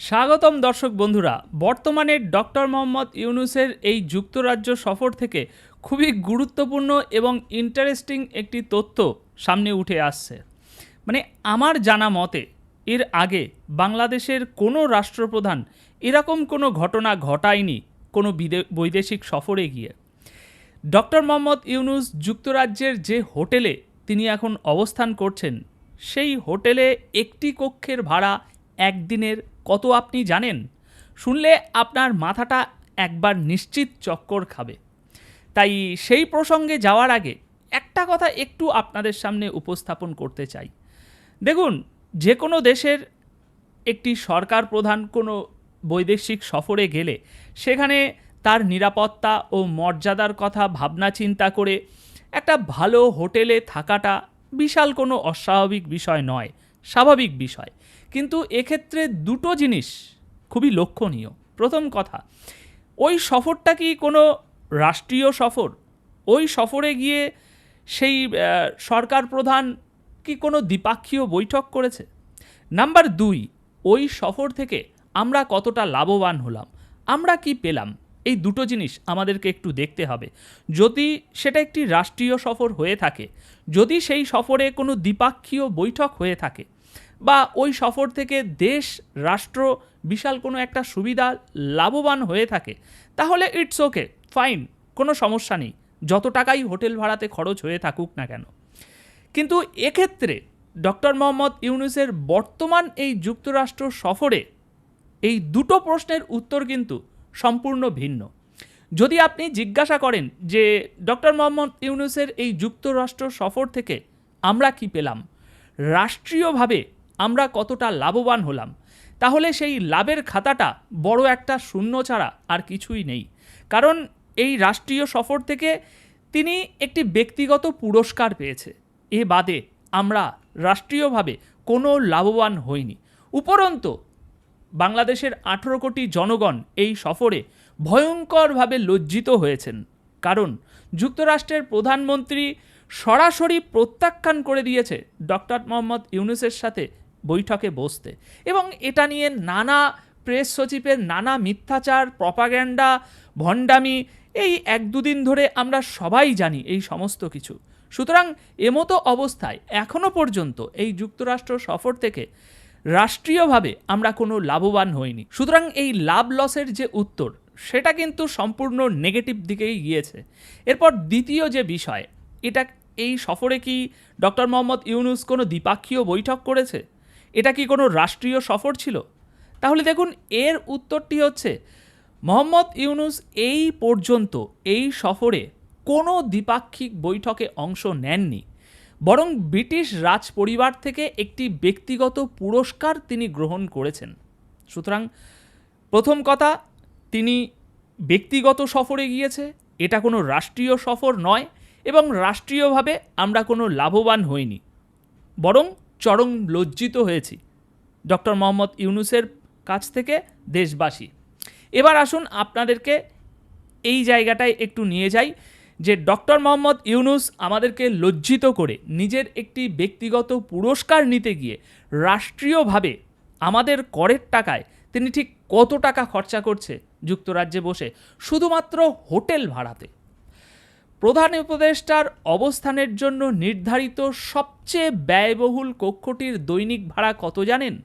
স্বাগতম দর্শক বন্ধুরা, বর্তমানে ডক্টর মোহাম্মদ ইউনুসের এই যুক্তরাজ্য সফর থেকে খুবই গুরুত্বপূর্ণ এবং ইন্টারেস্টিং একটি তথ্য সামনে উঠে আসছে। মানে আমার জানা মতে, এর আগে বাংলাদেশের কোনো রাষ্ট্রপ্রধান এরকম কোনো ঘটনা ঘটায়নি কোনো বিদে বৈদেশিক সফরে গিয়ে। ডক্টর মোহাম্মদ ইউনুস যুক্তরাজ্যের যে হোটেলে তিনি এখন অবস্থান করছেন, সেই হোটেলে একটি কক্ষের ভাড়া একদিনের কত আপনি জানেন? শুনলে আপনার মাথাটা একবার নিশ্চিত চক্কর খাবে। তাই সেই প্রসঙ্গে যাওয়ার আগে একটা কথা একটু আপনাদের সামনে উপস্থাপন করতে চাই। দেখুন, যে কোনো দেশের একটি সরকার প্রধান কোনো বৈদেশিক সফরে গেলে সেখানে তার নিরাপত্তা ও মর্যাদার কথা, ভাবনা, চিন্তা করে একটা ভালো হোটেলে থাকাটা বিশাল কোনো অস্বাভাবিক বিষয় নয়। স্বাভাবিক বিষয়। কিন্তু এক্ষেত্রে দুটো জিনিস খুবই লক্ষণীয়। প্রথম কথা, ওই সফরটা কি কোনো রাষ্ট্রীয় সফর? ওই সফরে গিয়ে সেই সরকার প্রধান কি কোনো দ্বিপাক্ষীয় বৈঠক করেছে? নাম্বার দুই, ওই সফর থেকে আমরা কতটা লাভবান হলাম? আমরা কি পেলাম? এই দুটো জিনিস আমাদেরকে একটু দেখতে হবে। যদি সেটা একটি রাষ্ট্রীয় সফর হয়ে থাকে, যদি সেই সফরে কোনো দ্বিপাক্ষীয় বৈঠক হয়ে থাকে, বা ওই সফর থেকে দেশ, রাষ্ট্র বিশাল কোনো একটা সুবিধা লাভবান হয়ে থাকে, তাহলে ইটস ওকে ফাইন কোনো সমস্যা নেই, যত টাকাই হোটেল ভাড়াতে খরচ হয়ে থাকুক না কেন। কিন্তু এক্ষেত্রে ডক্টর মোহাম্মদ ইউনুসের বর্তমান এই যুক্তরাষ্ট্র সফরে এই দুটো প্রশ্নের উত্তর কিন্তু সম্পূর্ণ ভিন্ন। যদি আপনি জিজ্ঞাসা করেন যে, ডক্টর মোহাম্মদ ইউনুসের এই যুক্তরাষ্ট্র সফর থেকে আমরা কি পেলাম? রাষ্ট্রীয়ভাবে আমরা কতটা লাভবান হলাম? তাহলে সেই লাভের খাতাটা বড় একটা শূন্য ছাড়া আর কিছুই নেই। কারণ এই রাষ্ট্রীয় সফর থেকে তিনি একটি ব্যক্তিগত পুরস্কার পেয়েছে। এ বাদে আমরা রাষ্ট্রীয়ভাবে কোনো লাভবান হইনি। উপরন্তু বাংলাদেশের আঠেরো কোটি জনগণ এই সফরে ভয়ঙ্করভাবে লজ্জিত হয়েছেন। কারণ যুক্তরাষ্ট্রের প্রধানমন্ত্রী সরাসরি প্রত্যাখ্যান করে দিয়েছে ডক্টর মোহাম্মদ ইউনুসের সাথে বৈঠকে বসতে। এবং এটা নিয়ে নানা প্রেস সচিবের নানা মিথ্যাচার প্রপাগ্যান্ডা ভণ্ডামি, এই এক দুদিন ধরে আমরা সবাই জানি এই সমস্ত কিছু। সুতরাং এমতো অবস্থায় এখনও পর্যন্ত এই যুক্তরাষ্ট্র সফর থেকে রাষ্ট্রীয়ভাবে আমরা কোনো লাভবান হইনি। সুতরাং এই লাভ লসের যে উত্তর, সেটা কিন্তু সম্পূর্ণ নেগেটিভ দিকেই গিয়েছে। এরপর দ্বিতীয় যে বিষয়, এটা এই সফরে কি ডক্টর মোহাম্মদ ইউনুস কোনো দ্বিপাক্ষীয় বৈঠক করেছে? এটা কি কোনো রাষ্ট্রীয় সফর ছিল? তাহলে দেখুন, এর উত্তরটি হচ্ছে, মোহাম্মদ ইউনুস এই পর্যন্ত এই সফরে কোনো দ্বিপাক্ষিক বৈঠকে অংশ নেননি। বরং ব্রিটিশ রাজ পরিবার থেকে একটি ব্যক্তিগত পুরস্কার তিনি গ্রহণ করেছেন। সুতরাং প্রথম কথা, তিনি ব্যক্তিগত সফরে গিয়েছে, এটা কোনো রাষ্ট্রীয় সফর নয় এবং রাষ্ট্রীয়ভাবে আমরা কোনো লাভবান হইনি, বরং চরম লজ্জিত হয়েছি। ডক্টর মোহাম্মদ ইউনুসের কাছ থেকে দেশবাসী, এবার আসুন আপনাদেরকে এই জায়গাটায় একটু নিয়ে যাই। যে ডক্টর মোহাম্মদ ইউনুস আমাদেরকে লজ্জিত করে নিজের একটি ব্যক্তিগত পুরস্কার নিতে গিয়ে রাষ্ট্রীয়ভাবে আমাদের করের টাকায় তিনি ঠিক কত টাকা খরচা করছে যুক্তরাজ্যে বসে, শুধুমাত্র হোটেল ভাড়াতে। প্রধান উপদেষ্টার অবস্থানের জন্য নির্ধারিত সবচেয়ে ব্যয়বহুল কক্ষটির দৈনিক ভাড়া কত জানেন?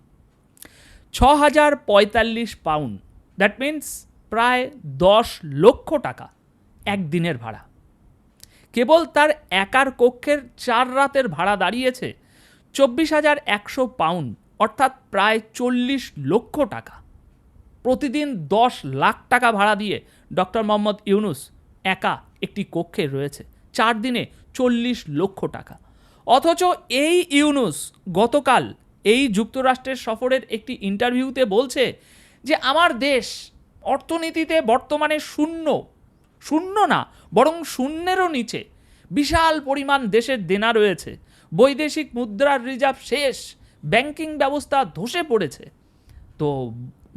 ছ হাজার পঁয়তাল্লিশ পাউন্ড। দ্যাট মিন্স প্রায় দশ লক্ষ টাকা একদিনের ভাড়া। কেবল তার একার কক্ষের চার রাতের ভাড়া দাঁড়িয়েছে চব্বিশ হাজার একশো পাউন্ড, অর্থাৎ প্রায় চল্লিশ লক্ষ টাকা। প্রতিদিন দশ লাখ টাকা ভাড়া দিয়ে ডক্টর মোহাম্মদ ইউনুস একা একটি কক্ষে রয়েছে, চার দিনে চল্লিশ লক্ষ টাকা। অথচ এই ইউনুস গতকাল এই যুক্তরাষ্ট্রের সফরের একটি ইন্টারভিউতে বলছে যে, আমার দেশ অর্থনীতিতে বর্তমানে শূন্য শূন্য না, বরং শূন্যেরও নিচে। বিশাল পরিমাণ দেশের দেনা রয়েছে। বৈদেশিক মুদ্রার রিজার্ভ শেষ। ব্যাংকিং ব্যবস্থা ধসে পড়েছে। তো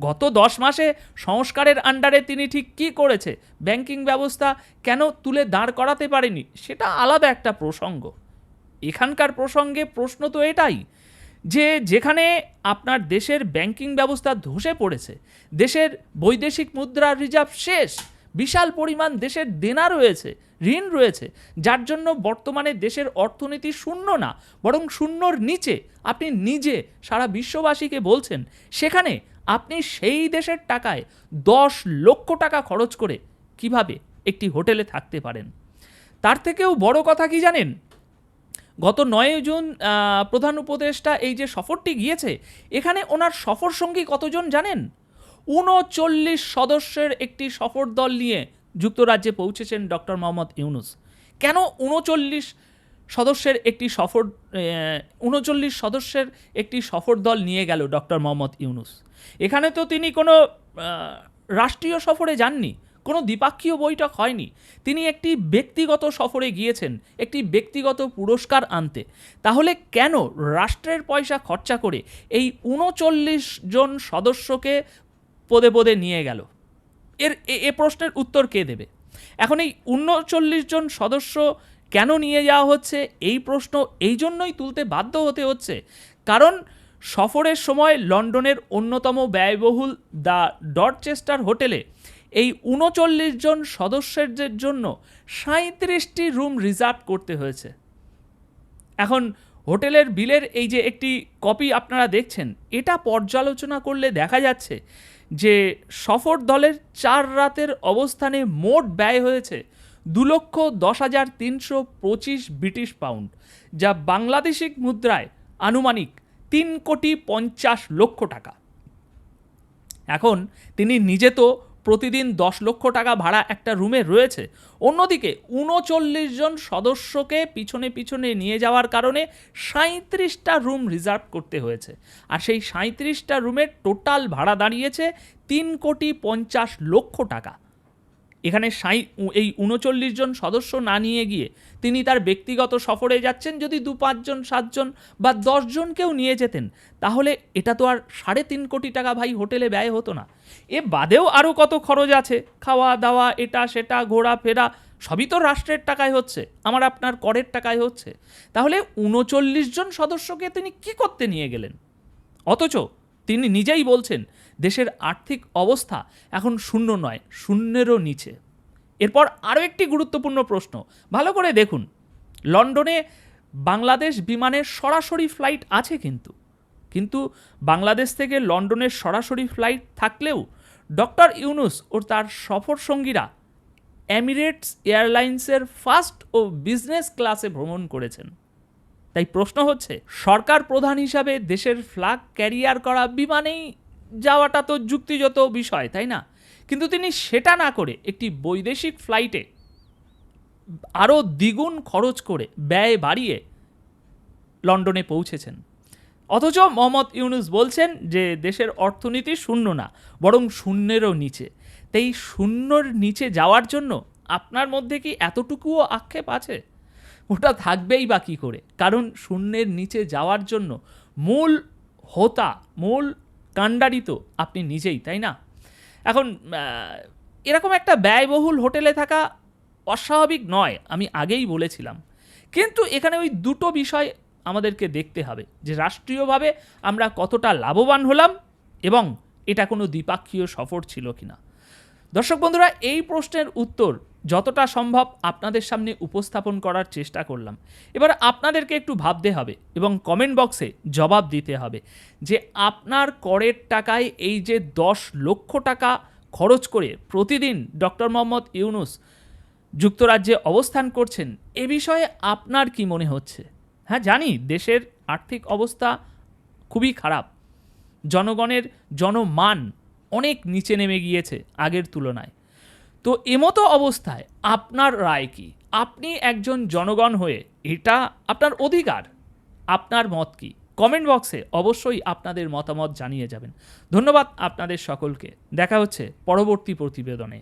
গত দশ মাসে সংস্কারের আন্ডারে তিনি ঠিক কী করেছে? ব্যাংকিং ব্যবস্থা কেন তুলে দাঁড় করাতে পারেনি? সেটা আলাদা একটা প্রসঙ্গ। এখানকার প্রসঙ্গে প্রশ্ন তো এটাই যে যেখানে আপনার দেশের ব্যাংকিং ব্যবস্থা ধসে পড়েছে, দেশের বৈদেশিক মুদ্রার রিজার্ভ শেষ বিশাল পরিমাণ দেশের দেনা রয়েছে, ঋণ রয়েছে, যার জন্য বর্তমানে দেশের অর্থনীতি শূন্য না, বরং শূন্যর নিচে। আপনি নিজে, সারা বিশ্ববাসীকে বলছেন, সেখানে আপনি সেই দেশের টাকায় দশ লক্ষ টাকা খরচ করে কীভাবে একটি হোটেলে থাকতে পারেন? তার থেকেও বড় কথা কি জানেন? গত নয় জুন প্রধান উপদেষ্টা এই যে সফরটি গিয়েছে, এখানে ওনার সফর সঙ্গী কতজন জানেন? উনচল্লিশ সদস্যের একটি সফর দল নিয়ে যুক্তরাজ্যে পৌঁছেছেন ডক্টর মোহাম্মদ ইউনুস। কেন উনচল্লিশ সদস্যের একটি সফর উনচল্লিশ সদস্যের একটি সফর দল নিয়ে গেল ডক্টর মোহাম্মদ ইউনুস। এখানে তো তিনি কোনো রাষ্ট্রীয় সফরে যাননি, কোনো দ্বিপাক্ষীয় বৈঠক হয়নি। তিনি একটি ব্যক্তিগত সফরে গিয়েছেন, একটি ব্যক্তিগত পুরস্কার আনতে। তাহলে কেন রাষ্ট্রের পয়সা খরচা করে এই উনচল্লিশ জন সদস্যকে পদে পদে নিয়ে গেল। এর এ- প্রশ্নের উত্তর কে দেবে? এখন এই উনচল্লিশ জন সদস্য কেন নিয়ে যাওয়া হচ্ছে? এই প্রশ্ন এই জন্যই তুলতে বাধ্য হতে হচ্ছে। কারণ সফরের সময় লন্ডনের অন্যতম ব্যয়বহুল দ্য ডরচেস্টার হোটেলে এই উনচল্লিশ জন সদস্যদের জন্য সাঁত্রিশটি রুম রিজার্ভ করতে হয়েছে। এখন হোটেলের বিলের এই যে একটি কপি আপনারা দেখছেন, এটা পর্যালোচনা করলে দেখা যাচ্ছে যে সফর দলের চার রাতের অবস্থানে মোট ব্যয় হয়েছে দু লক্ষ দশ হাজার তিনশো পঁচিশ ব্রিটিশ পাউন্ড, যা বাংলাদেশিক মুদ্রায় আনুমানিক তিন কোটি পঞ্চাশ লক্ষ টাকা। এখন তিনি নিজে তো প্রতিদিন দশ লক্ষ টাকা ভাড়া একটা রুমে রয়েছে। অন্যদিকে উনচল্লিশ জন সদস্যকে পিছনে পিছনে নিয়ে যাওয়ার কারণে সাঁত্রিশটা রুম রিজার্ভ করতে হয়েছে। আর সেই সাঁত্রিশটা রুমের টোটাল ভাড়া দাঁড়িয়েছে তিন কোটি পঞ্চাশ লক্ষ টাকা। এখানে সাই, এই উনচল্লিশ জন সদস্য না নিয়ে গিয়ে তিনি তার ব্যক্তিগত সফরে যাচ্ছেন। যদি দু পাঁচজন সাতজন বা দশজনকেও নিয়ে যেতেন, তাহলে এটা তো আর সাড়ে তিন কোটি টাকা ভাই হোটেলে ব্যয় হতো না। এ বাদেও আরও কত খরচ আছে? খাওয়া, দাওয়া, এটা, সেটা, ঘোরা, ফেরা, সবই তো রাষ্ট্রের টাকায় হচ্ছে, আমার আপনার করের টাকায় হচ্ছে। তাহলে উনচল্লিশ জন সদস্যকে তিনি কি করতে নিয়ে গেলেন? অথচ তিনি নিজেই বলছেন, দেশের আর্থিক অবস্থা এখন শূন্য নয়, শূন্যেরও নিচে। এরপর আরও একটি গুরুত্বপূর্ণ প্রশ্ন, ভালো করে দেখুন, লন্ডনে বাংলাদেশ বিমানের সরাসরি ফ্লাইট আছে কিন্তু। কিন্তু বাংলাদেশ থেকে লন্ডনের সরাসরি ফ্লাইট থাকলেও ডক্টর ইউনুস ও তার সফর সঙ্গীরা এমিরেটস এয়ারলাইন্সের ফার্স্ট ও বিজনেস ক্লাসে ভ্রমণ করেছেন। তাই প্রশ্ন হচ্ছে, সরকার প্রধান হিসাবে দেশের ফ্ল্যাগ ক্যারিয়ার করা বিমানেই যাওয়াটা তো যুক্তিযত বিষয়, তাই না? কিন্তু তিনি সেটা না করে একটি বৈদেশিক ফ্লাইটে আরও দ্বিগুণ খরচ করে ব্যয় বাড়িয়ে লন্ডনে পৌঁছেছেন। অথচ মোহাম্মদ ইউনুস বলছেন যে, দেশের অর্থনীতি শূন্য না, বরং শূন্যেরও নিচে। তাই শূন্যর নিচে যাওয়ার জন্য আপনার মধ্যে কি এতটুকুও আক্ষেপ আছে? ওটা থাকবেই বা কী করে? কারণ শূন্যের নিচে যাওয়ার জন্য মূল হোতা, মূল কাণ্ডারি তো আপনি নিজেই, তাই না? এখন এরকম একটা ব্যয়বহুল হোটেলে থাকা অস্বাভাবিক নয়, আমি আগেই বলেছিলাম। কিন্তু এখানে ওই দুটো বিষয় আমাদেরকে দেখতে হবে, যে রাষ্ট্রীয়ভাবে আমরা কতটা লাভবান হলাম এবং এটা কোনো দ্বিপাক্ষীয় সফর ছিল কিনা। দর্শক বন্ধুরা, এই প্রশ্নের উত্তর যতটা সম্ভব আপনাদের সামনে উপস্থাপন করার চেষ্টা করলাম। এবার আপনাদেরকে একটু ভাবতে হবে এবং কমেন্ট বক্সে জবাব দিতে হবে যে আপনার করের টাকায় এই যে দশ লক্ষ টাকা খরচ করে প্রতিদিন ডক্টর মোহাম্মদ ইউনুস যুক্তরাজ্যে অবস্থান করছেন, এ বিষয়ে আপনার কি মনে হচ্ছে? হ্যাঁ জানি, দেশের আর্থিক অবস্থা খুবই খারাপ। জনগণের জনমান অনেক নিচে নেমে গিয়েছে আগের তুলনায়। তো এমতো অবস্থায় আপনার রায় কি? আপনি একজন জনগণ হয়ে এটা আপনার অধিকার। আপনার মত কি? কমেন্ট বক্সে অবশ্যই আপনাদের মতামত জানিয়ে যাবেন। ধন্যবাদ আপনাদের সকলকে। দেখা হচ্ছে পরবর্তী প্রতিবেদনে।